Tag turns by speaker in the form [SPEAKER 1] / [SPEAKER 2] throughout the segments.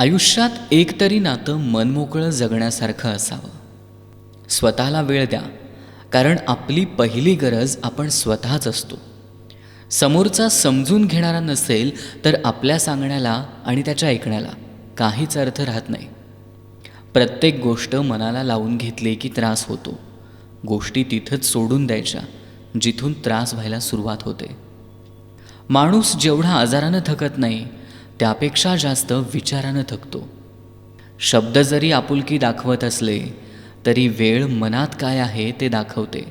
[SPEAKER 1] आयुष्यात एकतरी नातं मनमोकळं जगण्यासारखं असावं. स्वतःला वेळ द्या कारण आपली पहिली गरज आपण स्वतःच असतो. समोरचा समजून घेणारा नसेल तर आपल्या सांगण्याला आणि त्याच्या ऐकण्याला काहीच अर्थ राहत नाही. प्रत्येक गोष्ट मनाला लावून घेतली की त्रास होतो. गोष्टी तिथंच सोडून द्यायच्या जिथून त्रास व्हायला सुरुवात होते. माणूस जेवढा आजारानं थकत नाही त्यापेक्षा जास्त विचारानं थकतो. शब्द जरी आपुलकी दाखवत असले तरी वेळ मनात काय आहे ते दाखवते.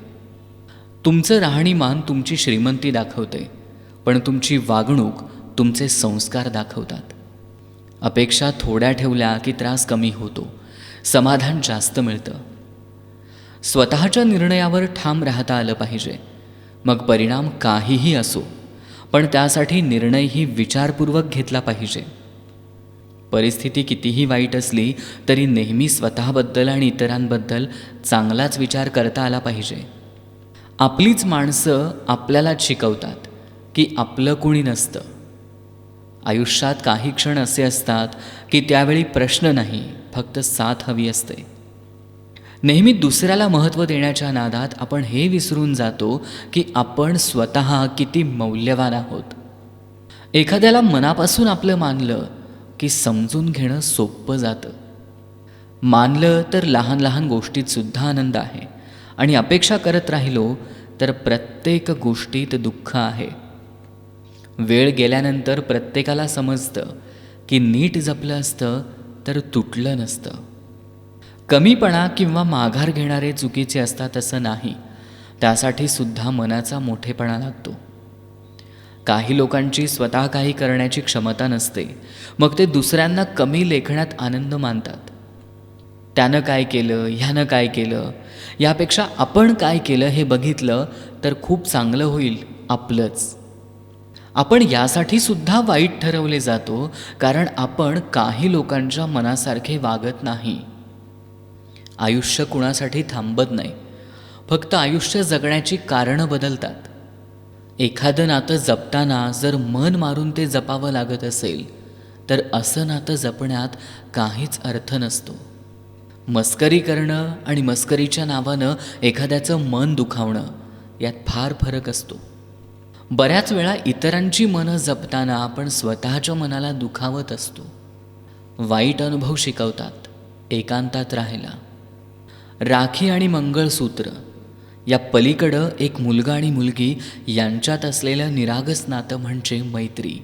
[SPEAKER 1] तुमचं राहणीमान तुमची श्रीमंती दाखवते पण तुमची वागणूक तुमचे संस्कार दाखवतात. अपेक्षा थोड्या ठेवल्या की त्रास कमी होतो समाधान जास्त मिळतं. स्वतःच्या निर्णयावर ठाम राहता आलं पाहिजे मग परिणाम काहीही असो. पण त्यासाठी निर्णयही विचारपूर्वक घेतला पाहिजे. परिस्थिती कितीही वाईट असली तरी नेहमी स्वतःबद्दल आणि इतरांबद्दल चांगलाच विचार करता आला पाहिजे. आपलीच माणसं आपल्यालाच शिकवतात की आपलं कुणी नसतं. आयुष्यात काही क्षण असे असतात की त्यावेळी प्रश्न नाही फक्त साथ हवी असते. नेहमी दुसऱ्याला महत्त्व देण्याच्या नादात आपण हे विसरून जातो की आपण स्वतः किती मौल्यवान आहोत. एखाद्याला मनापासून आपलं मानलं की समजून घेणं सोपं जातं. मानलं तर लहान लहान गोष्टीतसुद्धा आनंद आहे. आणि अपेक्षा करत राहिलो तर प्रत्येक गोष्टीत दुःख आहे. वेळ गेल्यानंतर प्रत्येकाला समजतं की नीट जपलं असतं तर तुटलं नसतं. कमीपणा किंवा माघार घेणारे चुकीचे असतात असं नाही. त्यासाठी सुद्धा मनाचा मोठेपणा लागतो. काही लोकांची स्वतः काही करण्याची क्षमता नसते. मग ते दुसऱ्यांना कमी लेखण्यात आनंद मानतात. त्यानं काय केलं ह्यानं काय केलं यापेक्षा आपण काय केलं हे बघितलं तर खूप चांगलं होईल आपलंच. आपण यासाठी सुद्धा वाईट ठरवले जातो कारण आपण काही लोकांच्या मनासारखे वागत नाही. आयुष्य कुणासाठी थांबत नाही. फक्त आयुष्य जगण्याची कारणं बदलतात. एखादं नातं जपताना जर मन मारून ते जपावं लागत असेल तर असं नातं जपण्यात काहीच अर्थ नसतो. मस्करी करणं आणि मस्करीच्या नावानं एखाद्याचं मन दुखावणं यात फार फरक असतो. बऱ्याच वेळा इतरांची मनं जपताना आपण स्वतःच्या मनाला दुखावत असतो. वाईट अनुभव शिकवतात एकांतात राहायला. राखी आणि मंगळसूत्र. या पलीकडं एक मुलगा आणि मुलगी यांच्यात असलेलं निरागस नातं म्हणजे मैत्री.